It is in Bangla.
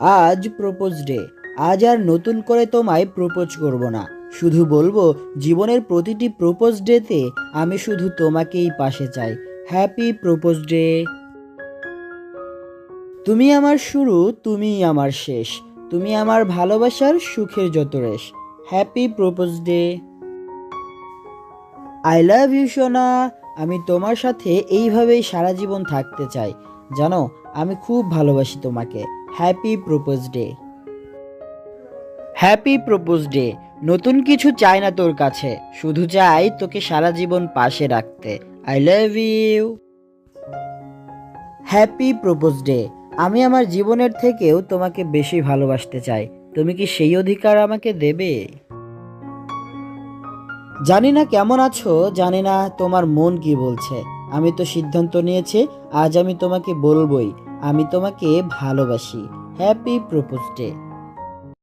আজ প্রপোজ ডে। আজ আর নতুন করে তোমায় প্রপোজ করব না। শুধু বলব, জীবনের প্রতিটি প্রপোজ ডেতে আমি শুধু তোমাকেই পাশে চাই। Happy propose day. তুমি আমার শুরু, তুমিই আমার শেষ। তুমি আমার ভালোবাসার সুখের যত রেশ। Happy propose day. I love you, সোনা। আমি তোমার সাথে এইভাবেই সারা জীবন থাকতে চাই। জানো, আমি খুব ভালোবাসি তোমাকে। Happy propose day happy propose day নতুন কিছু চাই না তোর কাছে। শুধু চাই তোকে সারা জীবন পাশে রাখতে। I love you happy propose day আমি আমার জীবনের থেকেও তোমাকে বেশি ভালোবাসতে চাই। তুমি কি সেই অধিকার আমাকে দেবে? জানি না কেমন আছো, জানি না তোমার মন কি বলছে। আমি তো সিদ্ধান্ত নিয়েছি আজ আমি তোমাকে বলবই আমি তোমাকে ভালোবাসি। Happy propose day